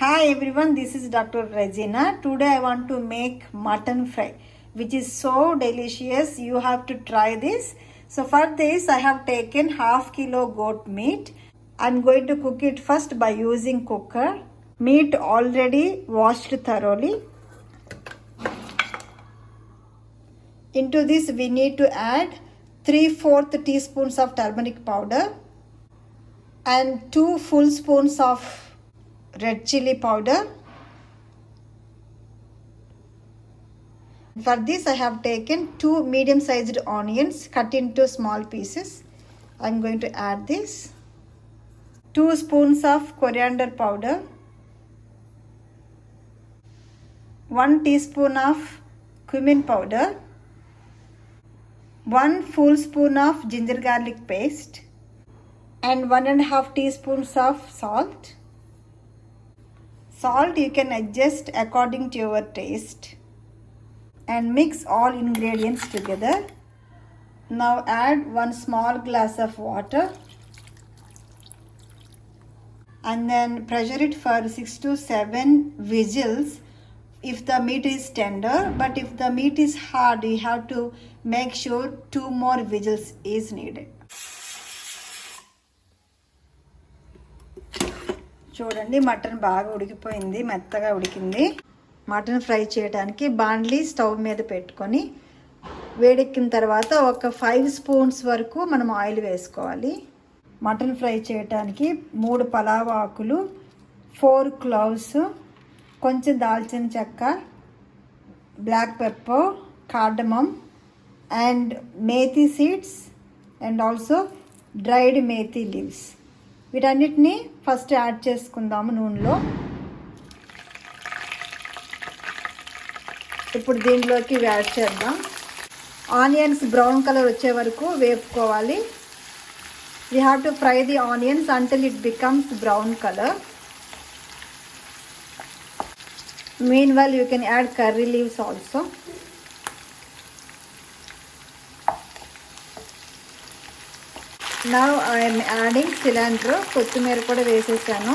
Hi everyone, this is Dr. Regina. Today I want to make mutton fry, which is so delicious. You have to try this. So for this, I have taken half kilo goat meat. I'm going to cook it first by using cooker. Meat already washed thoroughly. Into this, we need to add 3 4 teaspoons of turmeric powder and 2 full spoons of red chili powder. For this I have taken two medium sized onions cut into small pieces. I am going to add this. 2 spoons of coriander powder. 1 teaspoon of cumin powder. 1 full spoon of ginger garlic paste and one and a half teaspoons of salt Salt you can adjust according to your taste and mix all ingredients together. Now add one small glass of water and then pressure it for 6 to 7 whistles if the meat is tender but if the meat is hard you have to make sure two more whistles is needed. చూడండి mutton బాగా ఉడికిపోయింది మెత్తగా ఉడికింది. Mutton fry చేయడానికి బాండ్లీ stove మీద పెట్టుకొని వేడెక్కిన తర్వాత ఒక ఫైవ్ స్పూన్స్ వరకు మనం ఆయిల్ వేసుకోవాలి. మటన్ ఫ్రై చేయడానికి మూడు పలావ్ ఆకులు ఫోర్ క్లౌస్ కొంచెం దాల్చిన చెక్క black pepper cardamom and methi seeds and also dried methi leaves. వీటన్నిటిని ఫస్ట్ యాడ్ చేసుకుందాము నూనెలో. ఇప్పుడు దీనిలోకి యాడ్ చేద్దాం. ఆనియన్స్ బ్రౌన్ కలర్ వచ్చే వరకు వేపుకోవాలి. We have to fry the onions until it becomes brown colour mean well you can add curry leaves నా ఐఎమ్ యాడింగ్ సిలిండర్ కొత్తిమీర కూడా వేసేసాను.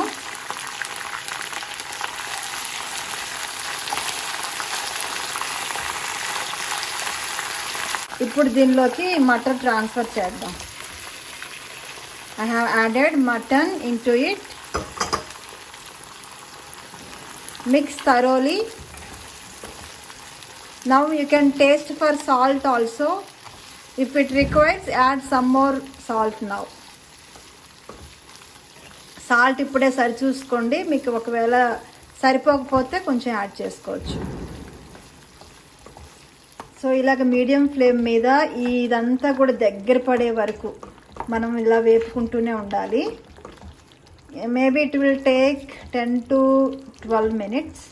ఇప్పుడు దీనిలోకి మటన్ ట్రాన్స్ఫర్ చేద్దాం. I have added mutton into it mix thoroughly now you can taste for salt also if it requires add some more salt now salt ఇప్పుడే సరి చూసుకోండి మీకు ఒకవేళ సరిపోకపోతే కొంచెం యాడ్ చేసుకోవచ్చు. సో ఇలాగ మీడియం ఫ్లేమ్ మీద ఇదంతా కూడా దగ్గర పడే వరకు మనం ఇలా వేపుకుంటూనే ఉండాలి. Maybe it will take ten to twelve minutes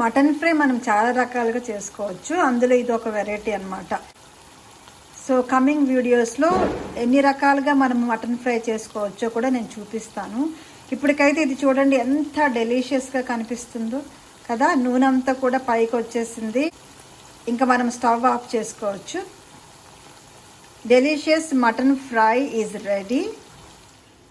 mutton fry మనం చాలా రకాలుగా చేసుకోవచ్చు. అందులో ఇది ఒక వెరైటీ అనమాట సో కమింగ్ వీడియోస్లో ఎన్ని రకాలుగా మనం మటన్ ఫ్రై చేసుకోవచ్చో కూడా నేను చూపిస్తాను. ఇప్పటికైతే ఇది చూడండి ఎంత డెలీషియస్గా కనిపిస్తుందో కదా? నూనె అంతా కూడా పైకి వచ్చేసింది. ఇంకా మనం స్టవ్ ఆఫ్ చేసుకోవచ్చు. Delicious mutton fry is ready.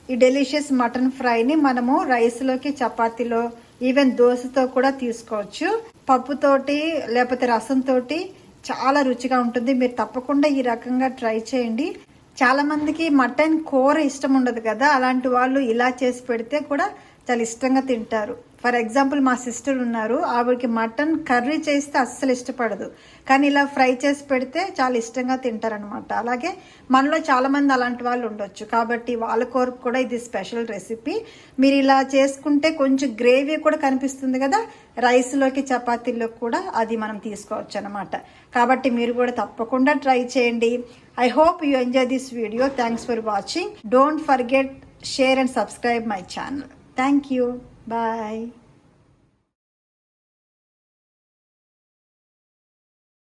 ఈ డెలీషియస్ మటన్ ఫ్రైని మనము రైస్లోకి చపాతీలో ఈవెన్ దోశతో కూడా తీసుకోవచ్చు. పప్పుతోటి లేకపోతే రసంతోటి చాలా రుచిగా ఉంటుంది. మీరు తప్పకుండా ఈ రకంగా ట్రై చేయండి. చాలామందికి మటన్ కూర ఇష్టం ఉండదు కదా. అలాంటి వాళ్ళు ఇలా చేసి పెడితే కూడా చాలా ఇష్టంగా తింటారు. ఫర్ ఎగ్జాంపుల్ మా సిస్టర్ ఉన్నారు. ఆవిడకి మటన్ కర్రీ చేస్తే అస్సలు ఇష్టపడదు. కానీ ఇలా ఫ్రై చేసి పెడితే చాలా ఇష్టంగా తింటారనమాట అలాగే మనలో చాలామంది అలాంటి వాళ్ళు ఉండొచ్చు. కాబట్టి వాళ్ళ కోరకు కూడా ఇది స్పెషల్ రెసిపీ మీరు ఇలా చేసుకుంటే కొంచెం గ్రేవీ కూడా కనిపిస్తుంది కదా? రైస్లోకి చపాతీల్లో కూడా అది మనం తీసుకోవచ్చు అనమాట కాబట్టి మీరు కూడా తప్పకుండా ట్రై చేయండి. I hope you enjoy this video thanks for watching don't forget share and subscribe my channel Thank you. Bye.